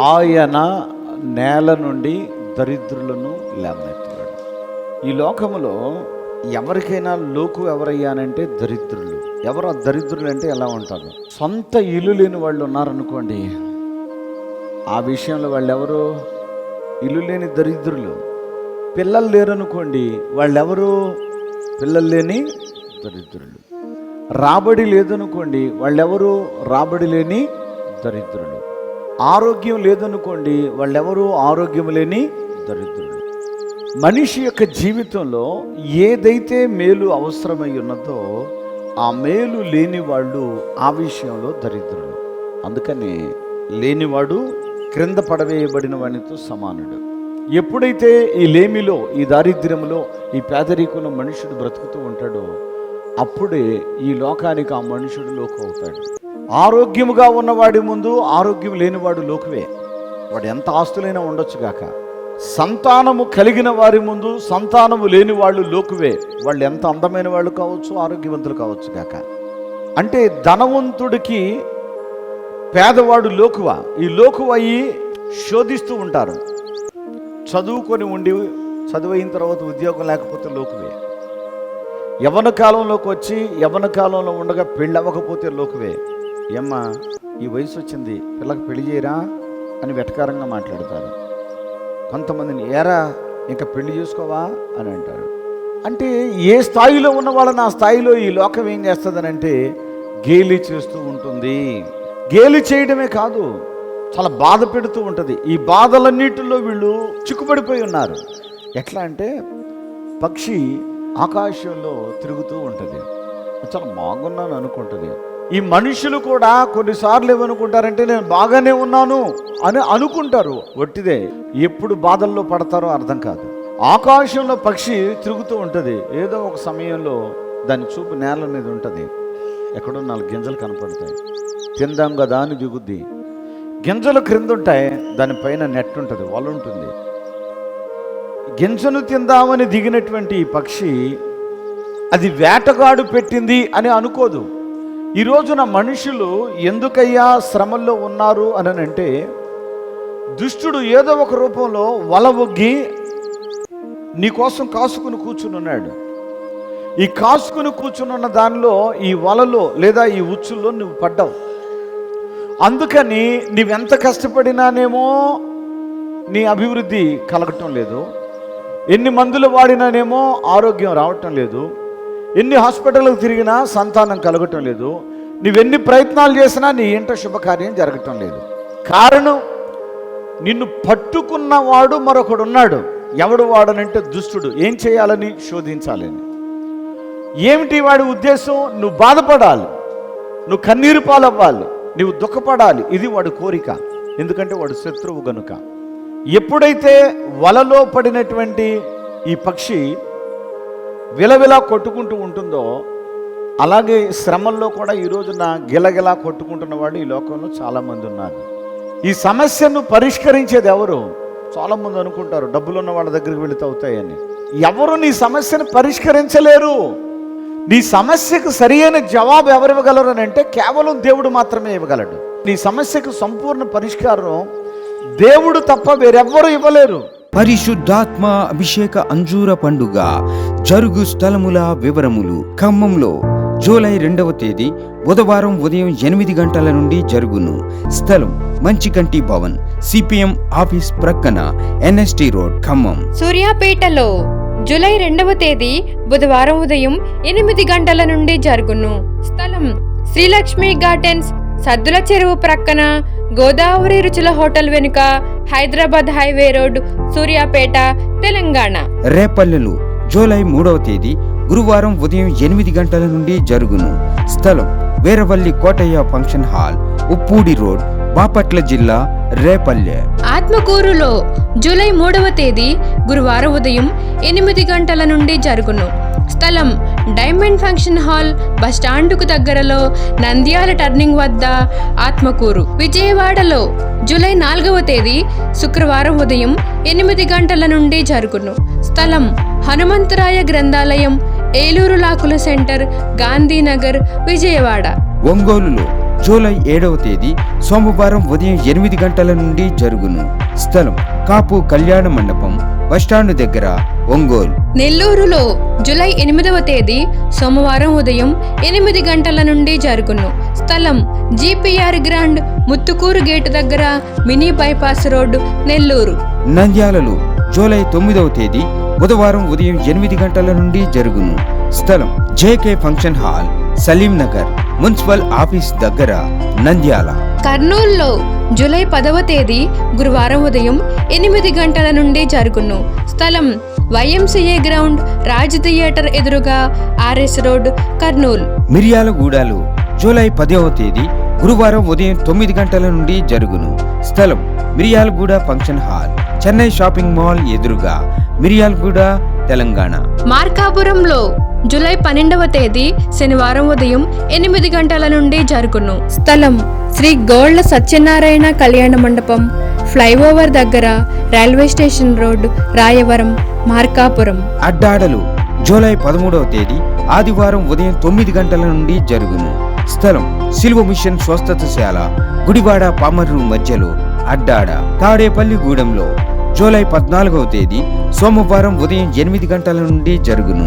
ఆయన నేల నుండి దరిద్రులను లేవనెత్తాడు ఈ లోకములో ఎవరికైనా లోకు ఎవరయ్యానంటే దరిద్రులు. ఎవరు ఆ దరిద్రులు అంటే ఎలా ఉంటారు? సొంత ఇల్లు లేని వాళ్ళు ఉన్నారనుకోండి ఆ విషయంలో వాళ్ళు ఎవరు ఇల్లు లేని దరిద్రులు. పిల్లలు లేరనుకోండి వాళ్ళెవరు? పిల్లలు లేని దరిద్రులు. రాబడి లేదనుకోండి వాళ్ళెవరు? రాబడి లేని దరిద్రులు. ఆరోగ్యం లేదనుకోండి వాళ్ళెవరూ ఆరోగ్యం లేని దరిద్రులు. మనిషి యొక్క జీవితంలో ఏదైతే మేలు అవసరమై ఉన్నదో ఆ మేలు లేని వాళ్ళు ఆ విషయంలో దరిద్రులు. అందుకని లేనివాడు క్రింద పడవేయబడిన వాడితో సమానుడు. ఎప్పుడైతే ఈ లేమిలో ఈ దారిద్ర్యంలో ఈ పేదరికంలో మనుషుడు బ్రతుకుతూ ఉంటాడో అప్పుడే ఈ లోకానికి ఆ మనుషుడు లోకు అవుతాడు ఆరోగ్యముగా ఉన్నవాడి ముందు ఆరోగ్యం లేనివాడు లోకువే. వాడు ఎంత ఆస్తులైనా ఉండొచ్చుగాక సంతానము కలిగిన వారి ముందు సంతానము లేని వాళ్ళు లోకువే. వాళ్ళు ఎంత అందమైన వాళ్ళు కావచ్చు ఆరోగ్యవంతులు కావచ్చు కాక అంటే ధనవంతుడికి పేదవాడు లోకువ. ఈ లోకువ అయ్యి శోధిస్తూ ఉంటారు. చదువుకొని ఉండి చదువైన తర్వాత ఉద్యోగం లేకపోతే లోకువే. యవన కాలంలోకి వచ్చి యవన కాలంలో ఉండగా పెళ్ళి అవ్వకపోతే లోకువే. ఏమ్మ ఈ వయసు వచ్చింది పిల్లకి పెళ్ళి చేయరా? అని వెటకారంగా మాట్లాడతారు. కొంతమందిని ఏరా ఇంకా పెళ్ళి చేసుకోవా? అని అంటారు. అంటే ఏ స్థాయిలో ఉన్న వాళ్ళని ఆ స్థాయిలో ఈ లోకం ఏం చేస్తుందనంటే గేలి చేస్తూ ఉంటుంది. గేలి చేయడమే కాదు చాలా బాధ పెడుతూ ఉంటుంది. ఈ బాధలన్నిటిలో వీళ్ళు చిక్కుపడిపోయి ఉన్నారు. ఎట్లా అంటే పక్షి ఆకాశంలో తిరుగుతూ ఉంటుంది. చాలా బాగున్నాను అనుకుంటుంది. ఈ మనుషులు కూడా కొన్నిసార్లు ఏమనుకుంటారంటే నేను బాగానే ఉన్నాను అని అనుకుంటారు. ఒట్టిదే. ఎప్పుడు బాధల్లో పడతారో అర్థం కాదు. ఆకాశంలో పక్షి తిరుగుతూ ఉంటుంది. ఏదో ఒక సమయంలో దాని చూపు నేల మీద ఉంటుంది. ఎక్కడో నాలుగు గింజలు కనపడతాయి. తిందాం కదా అని దిగుద్ది. గింజలు క్రింద ఉంటాయి దానిపైన నెట్ ఉంటుంది వల ఉంటుంది. గింజను తిందామని దిగినటువంటి ఈ పక్షి అది వేటగాడు పెట్టింది అని అనుకోదు. ఈ రోజున మనుషులు ఎందుకయ్యా శ్రమల్లో ఉన్నారు అని అంటే దుష్టుడు ఏదో ఒక రూపంలో వల ఒగ్గి నీకోసం కాసుకుని కూర్చుని ఉన్నాడు ఈ కాసుకుని కూర్చునున్న దానిలో ఈ వలలో లేదా ఈ ఉచ్చుల్లో నువ్వు పడ్డావు. అందుకని నీవెంత కష్టపడినానేమో నీ అభివృద్ధి కలగటం లేదు. ఎన్ని మందులు వాడినానేమో ఆరోగ్యం రావటం లేదు. ఎన్ని హాస్పిటల్కి తిరిగినా సంతానం కలగటం లేదు. నువ్వెన్ని ప్రయత్నాలు చేసినా నీ ఇంట శుభకార్యం జరగటం లేదు. కారణం నిన్ను పట్టుకున్నవాడు మరొకడు ఉన్నాడు ఎవడు వాడనంటే దుష్టుడు. ఏం చేయాలని శోధించాలని ఏమిటి వాడి ఉద్దేశం? నువ్వు బాధపడాలి. నువ్వు కన్నీరు పాలవ్వాలి. నువ్వు దుఃఖపడాలి. ఇది వాడు కోరిక. ఎందుకంటే వాడు శత్రువు గనుక. ఎప్పుడైతే వలలో పడినటువంటి ఈ పక్షి విలవిలా కొట్టుకుంటూ ఉంటుందో అలాగే శ్రమల్లో కూడా ఈ రోజున గిలగిలా కొట్టుకుంటున్న వాళ్ళు ఈ లోకంలో చాలామంది ఉన్నారు. ఈ సమస్యను పరిష్కరించేది ఎవరు? చాలామంది అనుకుంటారు డబ్బులున్న వాళ్ళ దగ్గరికి వెళితే అవుతాయని. ఎవరు నీ సమస్యను పరిష్కరించలేరు? నీ సమస్యకు సరియైన జవాబు ఎవరు ఇవ్వగలరు అని అంటే కేవలం దేవుడు మాత్రమే ఇవ్వగలడు. నీ సమస్యకు సంపూర్ణ పరిష్కారం దేవుడు తప్ప వేరెవ్వరూ ఇవ్వలేరు. పరిశుద్ధాత్మ అభిషేక అంజూర పండుగ. జరుగు స్థలముల వివరములు. ఖమ్మంలో జూలై రెండవ తేదీ బుధవారం ఉదయం ఎనిమిది గంటల నుండి జరుగును. స్థలం మంచికంటి భవన్ సిపిఎం ఆఫీస్ ప్రక్కన ఎన్ఎస్టి రోడ్ ఖమ్మం. సూర్యాపేటలో జూలై రెండవ తేదీ బుధవారం ఉదయం ఎనిమిది గంటల నుండి జరుగును. స్థలం శ్రీలక్ష్మి గార్డెన్స్ సద్దుల చెరువు ప్రక్కన గోదావరి రుచుల హోటల్ వెనుక హైదరాబాద్ హైవే రోడ్ సూర్యాపేట తెలంగాణ. రేపల్లెలు జూలై మూడవ తేదీ గురువారం ఉదయం ఎనిమిది గంటల నుండి జరుగును. స్థలం Veeravalli Kotaiah function hall Uppudi road Bapatla జిల్లా రేపల్లె. ఆత్మకూరులో జూలై మూడవ తేదీ గురువారం ఉదయం ఎనిమిది గంటల నుండి జరుగును. స్థలం డైమండ్ ఫంక్షన్ హాల్ బస్టాండుకు దగ్గరలో నంద్యాల టర్నింగ్ వద్ద ఆత్మకూరు. విజయవాడలో జూలై నాలుగవ తేదీ శుక్రవారం ఉదయం ఎనిమిది గంటల నుండి జరుగును. స్థలం హనుమంతరాయ గ్రంథాలయం ఏలూరు లాకుల సెంటర్ గాంధీనగర్ విజయవాడ. ఒంగోలులో జూలై ఏడవ తేదీ సోమవారం ఉదయం ఎనిమిది గంటల నుండి జరుగును. స్థలం కాపు కళ్యాణ మండపం బస్టాండ్ దగ్గర ఒంగోలు. నెల్లూరులో జూలై ఎనిమిదవ తేదీ సోమవారం ఉదయం ఎనిమిది గంటల నుండి జరుగును. స్థలం జీపీఆర్ గ్రాండ్ ముత్తుకూరు గేటు దగ్గర మినీ బైపాస్ రోడ్డు నెల్లూరు. నంద్యాలలో జూలై తొమ్మిదవ తేదీ బుధవారం ఉదయం ఎనిమిది గంటల నుండి జరుగును. స్థలం JK function hall Saleem Nagar municipal office దగ్గర నంద్యాల. కర్నూలులో జూలై పదవ తేదీ గురువారం ఉదయం ఎనిమిది గంటల నుండి జరుగును. స్థలం వైఎంసీఏ గ్రౌండ్ రాజ్ థియేటర్ ఎదురుగా ఆర్ఎస్ రోడ్ కర్నూలు. మిర్యాలగూడలో జూలై పదవ తేదీ గురువారం ఉదయం తొమ్మిది గంటల నుండి జరుగును. స్థలం Miryalaguda function hall Chennai shopping mall ఎదురుగా మిర్యాలగూడ తెలంగాణ. మార్కాపురంలో జూలై పన్నెండవ తేదీ శనివారం ఉదయం ఎనిమిది గంటల నుండి జరుగును. స్థలం శ్రీ గోళ్ళ సత్యనారాయణ కళ్యాణ మండపం ఫ్లైఓవర్ దగ్గర railway station road Rayavaram Markapuram. అడ్డాడలు July పదమూడవ తేదీ ఆదివారం ఉదయం తొమ్మిది గంటల నుండి జరుగును. స్థలం సిల్వ మిషన్ స్వస్థతశాల గుడివాడ పామర్రు మధ్యలో అడ్డాడ తాడేపల్లి గూడెంలో జూలై పద్నాలుగవ తేదీ సోమవారం ఉదయం ఎనిమిది గంటల నుండి జరుగును.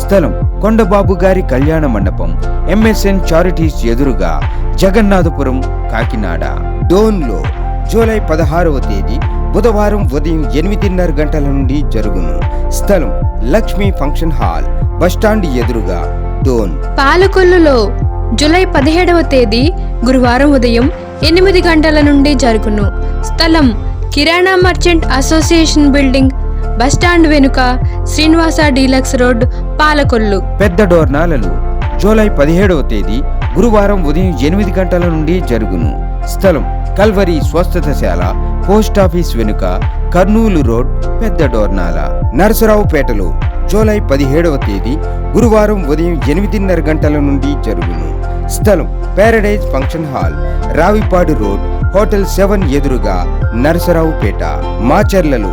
స్థలం కొండబాబు గారి కళ్యాణ మండపం ఎంఎస్ఎన్ చారిటీస్ ఎదురుగా జగన్నాథపురం కాకినాడ. డోన్లో జూలై పదహారవ తేదీ బుధవారం ఉదయం ఎనిమిదిన్నర గంటల నుండి జరుగును. స్థలం లక్ష్మీ ఫంక్షన్ హాల్ బస్టాండ్ ఎదురుగా డోన్. పాలకొల్లులో జూలై పదిహేడవ తేదీ గురువారం ఉదయం ఎనిమిది గంటల నుండి జరుగును. స్థలం కిరాణా merchant association building bus stand వెనుక శ్రీనివాస డీలక్స్ రోడ్ పాలకొల్లు. పెద్ద డోర్నాలలు. జూలై పదిహేడవ తేదీ గురువారం ఉదయం ఎనిమిది గంటల నుండి జరుగును. స్థలం కల్వరి స్వస్థతశాల పోస్టాఫీస్ వెనుక కర్నూలు రోడ్ పెద్ద డోర్నాల. నరసరావుపేటలో జూలై పదిహేడవ తేదీ గురువారం ఉదయం ఎనిమిదిన్నర గంటల నుండి జరుగును. స్థలం paradise function hall Ravipadu road hotel seven ఎదురుగా నరసరావుపేట. మాచర్లలో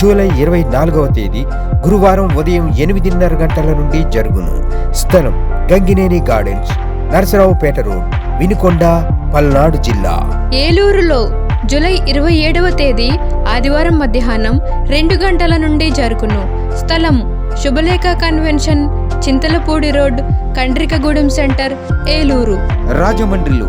జూలై ఇరవై నాలుగవ తేదీ గురువారం ఉదయం ఎనిమిదిన్నర గంటల నుండి జరుగును. స్థలం గంగినేని గార్డెన్స్ నరసరావుపేట రోడ్ వినుకొండ పల్నాడు జిల్లా. ఏలూరులో జూలై ఇరవై ఏడవ తేదీ ఆదివారం మధ్యాహ్నం రెండు గంటల నుండి జరుగును. స్థలం Shubhalekha convention Chintalapudi road Kandrikagudem centre Eluru. రాజమండ్రిలో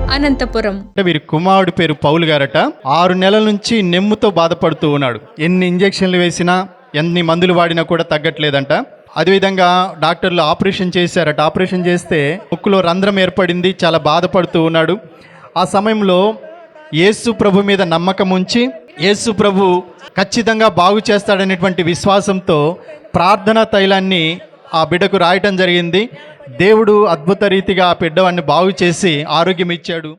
Anantapuram. అంటే వీరి కుమారుడి పేరు పౌలు గారట. ఆరు నెలల నుంచి నెమ్ముతో బాధపడుతూ ఉన్నాడు. ఎన్ని ఇంజెక్షన్లు వేసినా ఎన్ని మందులు వాడినా కూడా తగ్గట్లేదంట. అదేవిధంగా డాక్టర్లు ఆపరేషన్ చేశారట. ఆపరేషన్ చేస్తే ముక్కులో రంధ్రం ఏర్పడింది చాలా బాధపడుతూ ఉన్నాడు. ఆ సమయంలో యేసు ప్రభు మీద నమ్మకం ఉంచి యేసు ప్రభు ఖచ్చితంగా బాగు చేస్తాడనేటువంటి విశ్వాసంతో ప్రార్థనా తైలాన్ని ఆ బిడ్డకు రాయటం జరిగింది. దేవుడు అద్భుత రీతిగా ఆ బిడ్డవాడిని బాగు చేసి ఆరోగ్యం ఇచ్చాడు